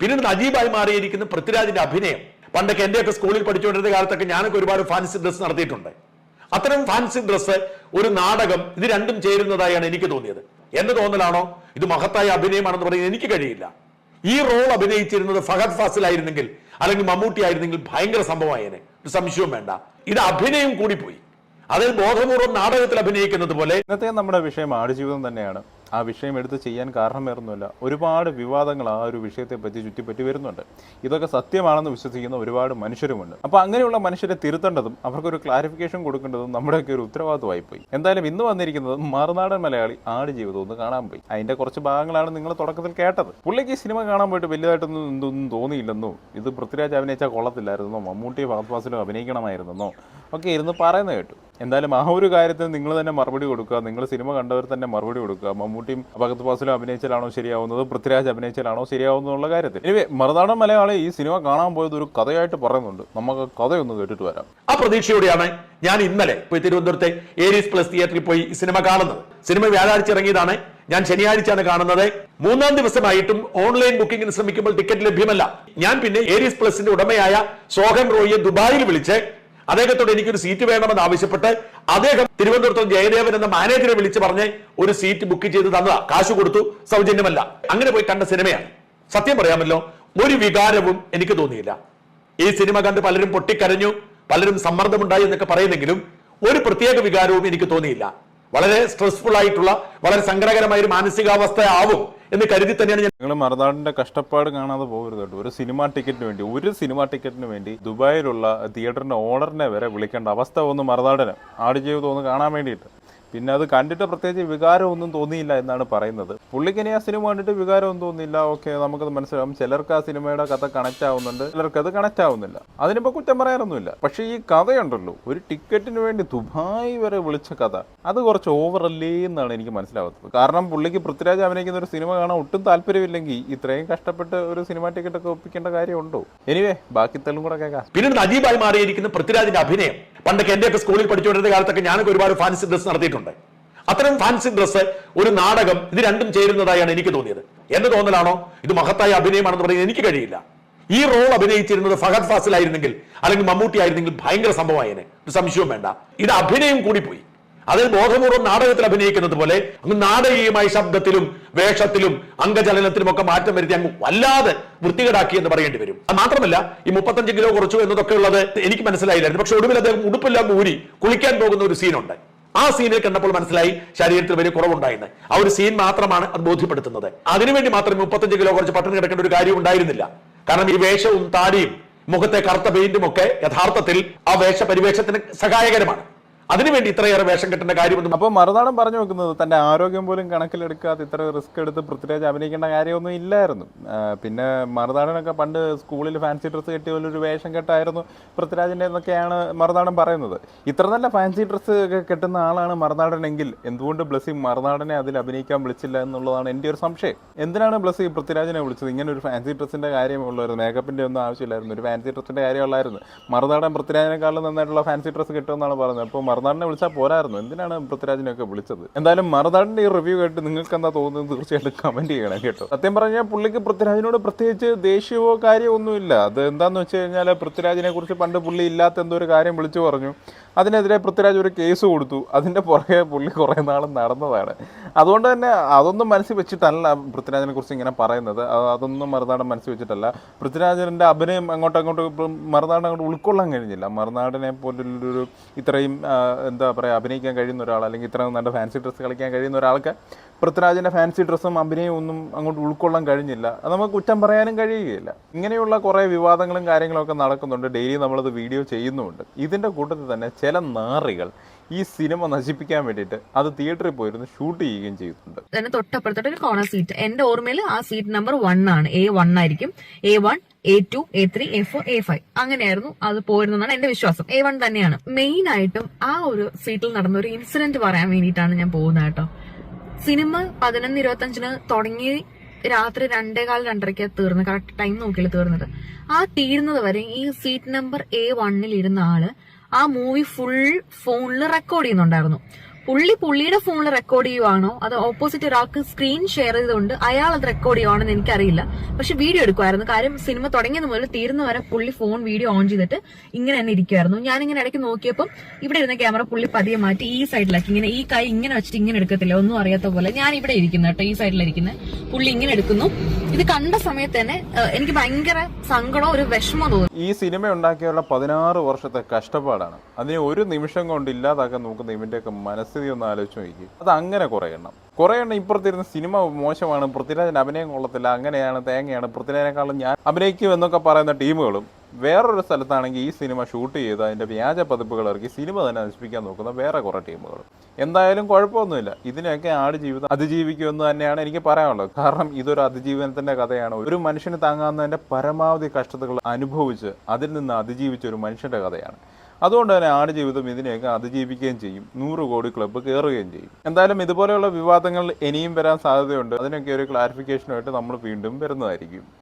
പിന്നീട് നജീബായി മാറിയിരിക്കുന്ന പൃഥ്വിരാജിന്റെ അഭിനയം. പണ്ടൊക്കെ എന്റെയൊക്കെ സ്കൂളിൽ പഠിച്ചുകൊണ്ടിരുന്ന കാലത്തൊക്കെ ഞാനൊക്കെ ഒരുപാട് ഫാൻസി ഡ്രസ് നടത്തിയിട്ടുണ്ട്. അത്തരം ഫാൻസി ഡ്രസ് ഒരു നാടകം ഇത് രണ്ടും ചേരുന്നതായാണ് എനിക്ക് തോന്നിയത്. എന്ന് തോന്നലാണോ? ഇത് മഹത്തായ അഭിനയമാണെന്ന് പറയുന്നത് എനിക്ക് കഴിയില്ല. ഈ റോൾ അഭിനയിച്ചിരുന്നത് ഫഹദ് ഫാസിൽ ആയിരുന്നെങ്കിൽ അല്ലെങ്കിൽ മമ്മൂട്ടി ആയിരുന്നെങ്കിൽ ഭയങ്കര സംഭവമായേനെ. ഒരു സംശയവും വേണ്ട. ഇത് അഭിനയം കൂടി പോയി അതിൽ ബോധപൂർവം നാടകത്തിൽ അഭിനയിക്കുന്നത് പോലെ ഇന്നത്തെ നമ്മുടെ വിഷയം ആടുജീവിതം തന്നെയാണ്. ആ വിഷയം എടുത്ത് ചെയ്യാൻ കാരണം വേറൊന്നുമില്ല ഒരുപാട് വിവാദങ്ങൾ ആ ഒരു വിഷയത്തെ പറ്റി ചുറ്റിപ്പറ്റി വരുന്നുണ്ട്. ഇതൊക്കെ സത്യമാണെന്ന് വിശ്വസിക്കുന്ന ഒരുപാട് മനുഷ്യരുമുണ്ട്. അപ്പോൾ അങ്ങനെയുള്ള മനുഷ്യരെ തിരുത്തേണ്ടതും അവർക്കൊരു ക്ലാരിഫിക്കേഷൻ കൊടുക്കേണ്ടതും നമ്മുടെയൊക്കെ ഒരു ഉത്തരവാദിത്വമായി പോയി എന്തായാലും ഇന്ന് വന്നിരിക്കുന്നത് മറുനാടൻ മലയാളി ആട് ജീവിതം ഒന്ന് കാണാൻ പോയി. അതിന്റെ കുറച്ച് ഭാഗങ്ങളാണ് നിങ്ങൾ തുടക്കത്തിൽ കേട്ടത്. പുള്ളിക്ക് സിനിമ കാണാൻ പോയിട്ട് വലിയതായിട്ടൊന്നും എന്തൊന്നും തോന്നിയില്ലെന്നോ? ഇത് പൃഥ്വിരാജ് അഭിനയിച്ചാൽ കൊള്ളത്തില്ലായിരുന്നോ? മമ്മൂട്ടി ഫഹദ് ഫാസിലും അഭിനയിക്കണമായിരുന്നെന്നോ ഒക്കെ ഇരുന്ന് പറയുന്നത് കേട്ടു. എന്തായാലും ആ ഒരു കാര്യത്തിന് നിങ്ങൾ തന്നെ മറുപടി കൊടുക്കുക. നിങ്ങൾ സിനിമ കണ്ടവർ തന്നെ മറുപടി കൊടുക്കുക. മമ്മൂട്ടിയും ഭഗത് ഫാസിലും അഭിനയിച്ചാലാണോ ശരിയാവുന്നത്? പൃഥ്വിരാജ് അഭിനയിച്ചാലാണോ ശരിയാവുന്നത് എന്നുള്ള കാര്യത്തിൽ. ഇനി മറുനാടൻ മലയാളി ഈ സിനിമ കാണാൻ പോയത് ഒരു കഥയായിട്ട് പറയുന്നുണ്ട്. നമുക്ക് കഥയൊന്ന് കേട്ടിട്ട് വരാം. ആ പ്രതീക്ഷയോടെയാണ് ഞാൻ ഇന്നലെ തിരുവനന്തപുരത്തെ ഏരീസ് പ്ലസ് തിയേറ്ററിൽ പോയി സിനിമ കാണുന്നത്. സിനിമ വ്യാഴാഴ്ച ഇറങ്ങിയതാണ് ഞാൻ ശനിയാഴ്ചയാണ് കാണുന്നത്. മൂന്നാം ദിവസമായിട്ടും ഓൺലൈൻ ബുക്കിംഗിന് ശ്രമിക്കുമ്പോൾ ടിക്കറ്റ് ലഭ്യമല്ല. ഞാൻ പിന്നെ ഏരീസ് പ്ലസിന്റെ ഉടമയായ സോഹൻ റോയിയെ ദുബായിൽ വിളിച്ച് അദ്ദേഹത്തോട് എനിക്കൊരു സീറ്റ് വേണമെന്ന് ആവശ്യപ്പെട്ട് അദ്ദേഹം തിരുവനന്തപുരത്ത് ജയദേവൻ എന്ന മാനേജറെ വിളിച്ച് പറഞ്ഞ് ഒരു സീറ്റ് ബുക്ക് ചെയ്ത് തന്നതാ. കാശ് കൊടുത്തു സൗജന്യമല്ല. അങ്ങനെ പോയി കണ്ട സിനിമയാണ്. സത്യം പറയാമല്ലോ ഒരു വികാരവും എനിക്ക് തോന്നിയില്ല. ഈ സിനിമ കണ്ട് പലരും പൊട്ടിക്കരഞ്ഞു പലരും സമ്മർദ്ദമുണ്ടായി എന്നൊക്കെ പറയുന്നെങ്കിലും ഒരു പ്രത്യേക വികാരവും എനിക്ക് തോന്നിയില്ല. വളരെ സ്ട്രെസ്ഫുൾ ആയിട്ടുള്ള വളരെ സങ്കടകരമായ ഒരു മാനസികാവസ്ഥ ആവും എന്ന് കരുതി തന്നെയാണ് ഞാൻ നിങ്ങൾ മറുനാടിന്റെ കഷ്ടപ്പാട് കാണാതെ പോകരുത് കേട്ടോ. ഒരു സിനിമ ടിക്കറ്റിന് വേണ്ടി ഒരു സിനിമ ടിക്കറ്റിന് വേണ്ടി ദുബായിലുള്ള തിയേറ്ററിന്റെ ഓണറിനെ വരെ വിളിക്കേണ്ട അവസ്ഥ ഒന്ന് മറുനാടന്. ആടുജീവിതം ഒന്ന് കാണാൻ വേണ്ടിയിട്ട്. പിന്നെ അത് കണ്ടിട്ട് പ്രത്യേകിച്ച് വികാരമൊന്നും തോന്നിയില്ല എന്നാണ് പറയുന്നത്. പുള്ളിക്കിനി ആ സിനിമ കണ്ടിട്ട് വികാരമൊന്നും തോന്നിയില്ല. ഓക്കെ നമുക്കത് മനസ്സിലാവും. ചിലർക്ക് ആ സിനിമയുടെ കഥ കണക്റ്റ് ആവുന്നുണ്ട്. ചിലർക്ക് അത് കണക്റ്റ് ആവുന്നില്ല. അതിനിപ്പോൾ കുറ്റം പറയാനൊന്നുമില്ല. പക്ഷേ ഈ കഥയുണ്ടല്ലോ. ഒരു ടിക്കറ്റിന് വേണ്ടി ദുബായ് വരെ വിളിച്ച കഥ. അത് കുറച്ച് ഓവറല്ലേ എന്നാണ് എനിക്ക് മനസ്സിലാവുന്നത് കാരണം പുള്ളിക്ക് പൃഥ്വിരാജ് അഭിനയിക്കുന്ന ഒരു സിനിമ കാണാൻ ഒട്ടും താല്പര്യമില്ലെങ്കിൽ ഇത്രയും കഷ്ടപ്പെട്ട് ഒരു സിനിമ ടിക്കറ്റ് ഒക്കെ ഒപ്പിക്കേണ്ട കാര്യമുണ്ടോ? എനിവേ ബാക്കി തെല്ലും കൂടെ കേൾക്കാം. പിന്നീട് അജീബായി മാറിയിരിക്കുന്ന പൃഥ്വിരാജിന്റെ അഭിനയം. പണ്ടൊക്കെ എന്റെയൊക്കെ സ്കൂളിൽ പഠിച്ചുകൊണ്ടിരുന്ന കാലത്തൊക്കെ ഞാനൊക്കെ ഒരുപാട് ഫാൻസി ഡ്രസ് നടത്തിയിട്ടുണ്ട്. അത്തരം ഫാൻസി ഡ്രസ്സ് ഒരു നാടകം ഇത് രണ്ടും ചേരുന്നതായാണ് എനിക്ക് തോന്നിയത്. എന്റെ തോന്നലാണോ? ഇത് മഹത്തായ അഭിനയമാണെന്ന് പറയുന്നത് എനിക്ക് കഴിയില്ല. ഈ റോൾ അഭിനയിച്ചിരുന്നത് ഫഹദ് ഫാസിൽ ആയിരുന്നെങ്കിൽ അല്ലെങ്കിൽ മമ്മൂട്ടി ആയിരുന്നെങ്കിൽ ഭയങ്കര സംഭവമായേനെ. ഒരു സംശയവും വേണ്ട. ഇത് അഭിനയം കൂടി പോയി. അതിൽ ബോധപൂർവം നാടകത്തിൽ അഭിനയിക്കുന്നത് പോലെ അങ്ങ് നാടകീയമായ ശബ്ദത്തിലും വേഷത്തിലും അംഗചലനത്തിലും ഒക്കെ മാറ്റം വരുത്തി അങ്ങ് വല്ലാതെ വൃത്തികേടാക്കി എന്ന് പറയേണ്ടി വരും. അത് മാത്രമല്ല ഈ മുപ്പത്തഞ്ച് കിലോ കുറച്ചു എന്നതൊക്കെ ഉള്ളത് എനിക്ക് മനസ്സിലായില്ലായിരുന്നു. പക്ഷെ ഒടുവിൽ അദ്ദേഹം ഉടുപ്പില്ലാതെ ഊരി കുളിക്കാൻ പോകുന്ന ഒരു സീനുണ്ട് ആ സീനിൽ കണ്ടപ്പോൾ മനസ്സിലായി ശരീരത്തിൽ വലിയ കുറവുണ്ടായിരുന്നു ആ ഒരു സീൻ മാത്രമാണ് അത് ബോധ്യപ്പെടുത്തുന്നത്. അതിനുവേണ്ടി മാത്രം മുപ്പത്തഞ്ച് കിലോ കുറച്ച് പട്ടിണി കിടക്കേണ്ട ഒരു കാര്യം ഉണ്ടായിരുന്നില്ല. കാരണം ഈ വേഷവും താടിയും മുഖത്തെ കറുത്ത പെയിന്റും ഒക്കെ യഥാർത്ഥത്തിൽ ആ വേഷ പരിവേഷത്തിന് സഹായകരമാണ്. അതിനുവേണ്ടി ഇത്രയേറെ വേഷം കെട്ടേണ്ട കാര്യമൊന്നും അപ്പോൾ മറുനാടൻ പറഞ്ഞു വെക്കുന്നത് തന്റെ ആരോഗ്യം പോലും കണക്കിലെടുക്കാതെ ഇത്ര റിസ്ക് എടുത്ത് പൃഥ്വിരാജ് അഭിനയിക്കേണ്ട കാര്യമൊന്നും ഇല്ലായിരുന്നു. പിന്നെ മറുനാടനൊക്കെ പണ്ട് സ്കൂളിൽ ഫാൻസി ഡ്രസ്സ് കെട്ടിയ പോലെ ഒരു വേഷം കെട്ടായിരുന്നു പൃഥ്വിരാജിന്റെ എന്നൊക്കെയാണ് മറുനാടൻ പറയുന്നത്. ഇത്ര നല്ല ഫാൻസി ഡ്രസ്സ് കെട്ടുന്ന ആളാണ് മറുനാടനെങ്കിൽ എന്തുകൊണ്ട് ബ്ലസ്സി മറുനാടനെ അതിൽ അഭിനയിക്കാൻ വിളിച്ചില്ല എന്നുള്ളതാണ് എന്റെ ഒരു സംശയം. എന്തിനാണ് ബ്ലസ്സി പൃഥ്വിരാജിനെ വിളിച്ചത്? ഇങ്ങനെ ഒരു ഫാൻസി ഡ്രസ്സിന്റെ കാര്യമേ ഉള്ളായിരുന്നു മേക്കപ്പിന്റെ ഒന്നും ആവശ്യമില്ലായിരുന്നു. ഒരു ഫാൻസി ഡ്രസ്സിന്റെ കാര്യമുള്ളായിരുന്നു. മറുനാടൻ പൃഥ്വിരാജിനെക്കാളും നന്നായിട്ടുള്ള ഫാൻസി ഡ്രസ്സ് കിട്ടുമെന്നാണ് പറയുന്നത് അപ്പോൾ മറുനാടനെ വിളിച്ചാൽ പോരായിരുന്നു. എന്തിനാണ് പൃഥ്വിരാജിനെയൊക്കെ വിളിച്ചത്? എന്തായാലും മറുനാടിന്റെ ഈ റിവ്യൂ കേട്ട് നിങ്ങൾക്ക് എന്താ തോന്നുന്നത്? തീർച്ചയായിട്ടും കമന്റ് ചെയ്യണം കേട്ടോ. സത്യം പറഞ്ഞാൽ പുള്ളിക്ക് പൃഥ്വിരാജിനോട് പ്രത്യേകിച്ച് ദേഷ്യമോ കാര്യമോ ഒന്നുമില്ല അത് എന്താന്ന് വെച്ച് കഴിഞ്ഞാൽ പൃഥ്വിരാജിനെ കുറിച്ച് പണ്ട് പുള്ളി ഇല്ലാത്ത എന്തോ ഒരു കാര്യം വിളിച്ചു പറഞ്ഞു. അതിനെതിരെ പൃഥ്വിരാജ് ഒരു കേസ് കൊടുത്തു. അതിന്റെ പുറകെ പുള്ളി കുറേ നാൾ നടന്നതാണ്. അതുകൊണ്ട് തന്നെ അതൊന്നും മനസ്സിൽ വെച്ചിട്ടല്ല പൃഥ്വിരാജിനെ കുറിച്ച് ഇങ്ങനെ പറയുന്നത്. അതൊന്നും മറുനാടൻ മനസ്സിൽ വെച്ചിട്ടല്ല. പൃഥ്വിരാജന്റെ അഭിനയം അങ്ങോട്ടും അങ്ങോട്ടും മറുനാടൻ അങ്ങോട്ട് ഉൾക്കൊള്ളാൻ കഴിഞ്ഞില്ല. മറുനാടിനെ പോലുള്ളൊരു ഇത്രയും എന്താ പറയുക അഭിനയിക്കാൻ കഴിയുന്ന ഒരാൾ അല്ലെങ്കിൽ ഇത്രയും നല്ല ഫാൻസി ഡ്രസ്സ് കളിക്കാൻ കഴിയുന്ന ഒരാൾക്ക് പൃഥ്വിരാജിന്റെ ഫാൻസി ഡ്രസ്സും അഭിനയവും ഒന്നും അങ്ങോട്ട് ഉൾക്കൊള്ളാൻ കഴിഞ്ഞില്ല. അത് നമുക്ക് കുറ്റം പറയാനും കഴിയുകയില്ല. ഇങ്ങനെയുള്ള കുറേ വിവാദങ്ങളും കാര്യങ്ങളൊക്കെ നടക്കുന്നുണ്ട്. ഡെയിലി നമ്മളത് വീഡിയോ ചെയ്യുന്നുമുണ്ട്. ഇതിന്റെ കൂട്ടത്തിൽ തന്നെ ചില നാറികൾ ഈ സിനിമ നശിപ്പിക്കാൻ വേണ്ടിയിട്ട് അത് തിയേറ്ററിൽ പോയിരുന്നു ഷൂട്ട് ചെയ്യുകയും ചെയ്യുന്നുണ്ട് തന്നെ തൊട്ടപ്പുറത്തോട്ട് ഒരു കോർണർ സീറ്റ് എന്റെ ഓർമ്മയിൽ ആ സീറ്റ് നമ്പർ വൺ ആണ്. എ വൺ ആയിരിക്കും. A one A two A three A four A five അങ്ങനെയായിരുന്നു അത് പോയിരുന്നെന്നാണ് എന്റെ വിശ്വാസം. എ വൺ തന്നെയാണ്. മെയിൻ ആയിട്ടും ആ ഒരു സീറ്റിൽ നടന്ന ഒരു ഇൻസിഡന്റ് പറയാൻ വേണ്ടിയിട്ടാണ് ഞാൻ പോകുന്നത് കേട്ടോ. സിനിമ പതിനൊന്ന് ഇരുപത്തഞ്ചിന് തുടങ്ങി രാത്രി രണ്ടേ കാൽ രണ്ടരയ്ക്ക് തീർന്ന് കറക്റ്റ് ടൈം നോക്കിയാൽ തീർന്നത്. ആ തീരുന്നത് വരെ ഈ സീറ്റ് നമ്പർ എ വണ്ണിൽ ഇരുന്ന ആൾ ആ മൂവി ഫുൾ ഫോണിൽ റെക്കോർഡ് ചെയ്യുന്നുണ്ടായിരുന്നു. പുള്ളി പുള്ളിയുടെ ഫോണിൽ റെക്കോർഡ് ചെയ്യുവാണോ? അത് ഓപ്പോസിറ്റ് ഒരാൾക്ക് സ്ക്രീൻ ഷെയർ ചെയ്തുകൊണ്ട് അയാൾ അത് റെക്കോർഡ് ചെയ്യുവാണെന്ന് എനിക്കറിയില്ല. പക്ഷെ വീഡിയോ എടുക്കുമായിരുന്നു കാര്യം സിനിമ തുടങ്ങിയത് മുതൽ തീർന്ന വരെ പുള്ളി ഫോൺ വീഡിയോ ഓൺ ചെയ്തിട്ട് ഇങ്ങനെ തന്നെ ഇരിക്കുമായിരുന്നു ഞാനിങ്ങനെ ഇടയ്ക്ക് നോക്കിയപ്പോൾ ഇവിടെ ഇരുന്ന ക്യാമറ പുള്ളി പതിയെ മാറ്റി ഈ സൈഡിലാക്കി ഇങ്ങനെ ഈ കൈ ഇങ്ങനെ വെച്ചിട്ട് ഇങ്ങനെ എടുക്കത്തില്ല. ഒന്നും അറിയാത്ത പോലെ ഞാൻ ഇവിടെ ഇരിക്കുന്നു കേട്ടോ ഈ സൈഡിലിരിക്കുന്നത് പുള്ളി ഇങ്ങനെ എടുക്കുന്നു. ഇത് കണ്ട സമയത്ത് തന്നെ എനിക്ക് ഭയങ്കര സങ്കടം ഒരു വിഷമം തോന്നുന്നു ഈ സിനിമ ഉണ്ടാക്കിയുള്ള പതിനാറ് വർഷത്തെ കഷ്ടപ്പാടാണ്. അതിനെ ഒരു നിമിഷം കൊണ്ട് ഇല്ലാതാക്കാൻ നോക്കുന്ന ഇവന്റെയൊക്കെ മനസ്ഥിതി ഒന്ന് ആലോചിച്ച് നോക്കി. അത് അങ്ങനെ കുറേ എണ്ണം. കുറേ എണ്ണം ഇപ്പുറത്തിരുന്ന് സിനിമ മോശമാണ് പൃഥ്വിരാജൻ അഭിനയം കൊള്ളത്തില്ല അങ്ങനെയാണ് തേങ്ങയാണ് പൃഥ്വിരാജിനെക്കാളും ഞാൻ അഭിനയിക്കും എന്നൊക്കെ പറയുന്ന ടീമുകളും വേറൊരു സ്ഥലത്താണെങ്കിൽ ഈ സിനിമ ഷൂട്ട് ചെയ്ത് അതിന്റെ വ്യാജ പതിപ്പുകൾ ഇറക്കി സിനിമ തന്നെ നശിപ്പിക്കാൻ നോക്കുന്ന വേറെ കുറേ ടീമുകൾ. എന്തായാലും കുഴപ്പമൊന്നുമില്ല. ഇതിനെയൊക്കെ ആട് ജീവിതം അതിജീവിക്കുമെന്ന് തന്നെയാണ് എനിക്ക് പറയാനുള്ളത്. കാരണം ഇതൊരു അതിജീവനത്തിന്റെ കഥയാണ്. ഒരു മനുഷ്യന് താങ്ങാവുന്നതിന്റെ പരമാവധി കഷ്ടതകൾ അനുഭവിച്ച് അതിൽ നിന്ന് അതിജീവിച്ച ഒരു മനുഷ്യന്റെ കഥയാണ്. അതുകൊണ്ട് തന്നെ ആട് ജീവിതം ഇതിനെയൊക്കെ അതിജീവിക്കുകയും ചെയ്യും. നൂറ് കോടി ക്ലബ്ബ് കയറുകയും ചെയ്യും. എന്തായാലും ഇതുപോലെയുള്ള വിവാദങ്ങൾ ഇനിയും വരാൻ സാധ്യതയുണ്ട്. അതിനൊക്കെ ഒരു ക്ലാരിഫിക്കേഷനുമായിട്ട് നമ്മൾ വീണ്ടും വരുന്നതായിരിക്കും.